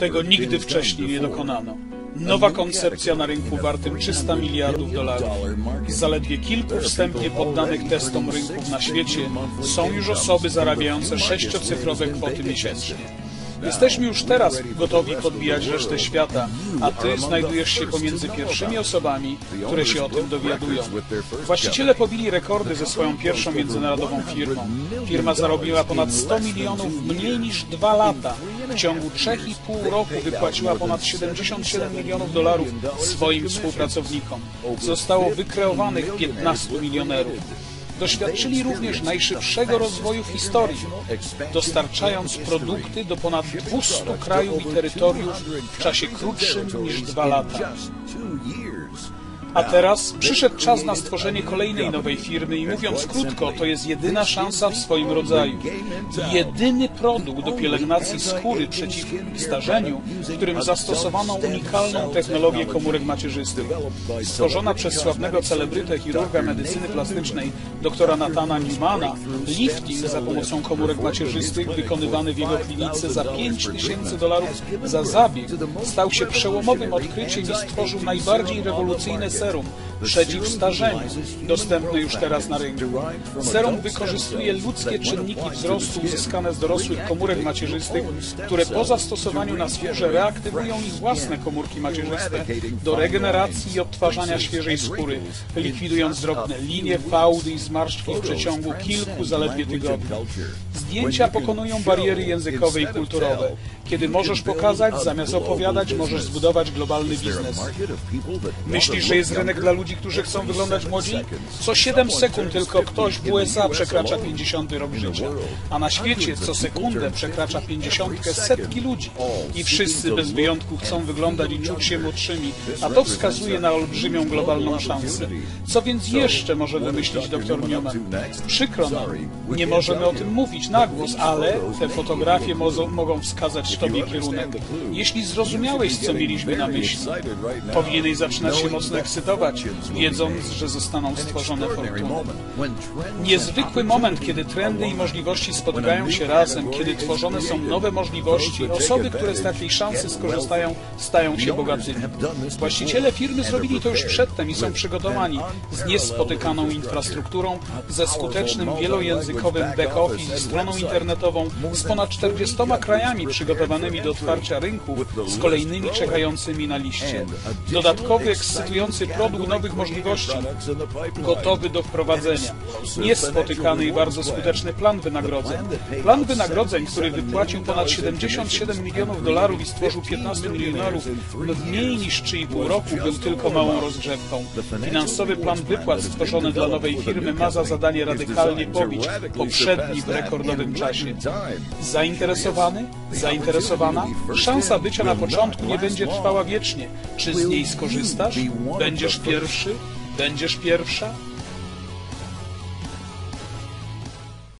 Tego nigdy wcześniej nie dokonano. Nowa koncepcja na rynku wartym 300 miliardów dolarów. Zaledwie kilku wstępnie poddanych testom rynków na świecie są już osoby zarabiające sześciocyfrowe kwoty miesięcznie. Jesteśmy już teraz gotowi podbijać resztę świata, a Ty znajdujesz się pomiędzy pierwszymi osobami, które się o tym dowiadują. Właściciele pobili rekordy ze swoją pierwszą międzynarodową firmą. Firma zarobiła ponad 100 milionów mniej niż dwa lata. W ciągu 3,5 roku wypłaciła ponad 77 milionów dolarów swoim współpracownikom. Zostało wykreowanych 15 milionerów. Doświadczyli również najszybszego rozwoju w historii, dostarczając produkty do ponad 200 krajów i terytoriów w czasie krótszym niż dwa lata. A teraz przyszedł czas na stworzenie kolejnej nowej firmy i mówiąc krótko, to jest jedyna szansa w swoim rodzaju. Jedyny produkt do pielęgnacji skóry przeciw starzeniu, w którym zastosowano unikalną technologię komórek macierzystych. Stworzona przez sławnego celebrytę chirurga medycyny plastycznej doktora Natana Newmana, lifting za pomocą komórek macierzystych wykonywany w jego klinice za 5 tysięcy dolarów za zabieg stał się przełomowym odkryciem i stworzył najbardziej rewolucyjne serum przeciw starzeniu, dostępne już teraz na rynku. Serum wykorzystuje ludzkie czynniki wzrostu uzyskane z dorosłych komórek macierzystych, które po zastosowaniu na skórze reaktywują ich własne komórki macierzyste do regeneracji i odtwarzania świeżej skóry, likwidując drobne linie, fałdy i zmarszczki w przeciągu kilku zaledwie tygodni. Zdjęcia pokonują bariery językowe i kulturowe. Kiedy możesz pokazać, zamiast opowiadać, możesz zbudować globalny biznes. Myślisz, że jest rynek dla ludzi, którzy chcą wyglądać młodziej? Co 7 sekund tylko ktoś w USA przekracza 50 rok życia, a na świecie co sekundę przekracza 50 setki ludzi. I wszyscy bez wyjątku chcą wyglądać i czuć się młodszymi, a to wskazuje na olbrzymią globalną szansę. Co więc jeszcze może wymyślić dr Newman? Przykro nam, nie możemy o tym mówić na głos, ale te fotografie mogą wskazać Tobie kierunek. Jeśli zrozumiałeś, co mieliśmy na myśli, powinieneś zaczynać się mocno ekscytować, wiedząc, że zostaną stworzone fortuny. Niezwykły moment, kiedy trendy i możliwości spotykają się razem, kiedy tworzone są nowe możliwości, osoby, które z takiej szansy skorzystają, stają się bogatymi. Właściciele firmy zrobili to już przedtem i są przygotowani z niespotykaną infrastrukturą, ze skutecznym wielojęzykowym back-office, stroną internetową, z ponad 40 krajami przygotowanymi do otwarcia rynku, z kolejnymi czekającymi na liście. Dodatkowy, ekscytujący produkt nowych możliwości, gotowy do wprowadzenia. Niespotykany i bardzo skuteczny plan wynagrodzeń. Plan wynagrodzeń, który wypłacił ponad 77 milionów dolarów i stworzył 15 milionów w mniej niż 3,5 roku, był tylko małą rozgrzewką. Finansowy plan wypłat stworzony dla nowej firmy ma za zadanie radykalnie pobić poprzedni w rekordowym czasie. Zainteresowany? Zainteresowana? Szansa bycia na początku nie będzie trwała wiecznie. Czy z niej skorzystasz? Będziesz pierwszy? Będziesz pierwsza?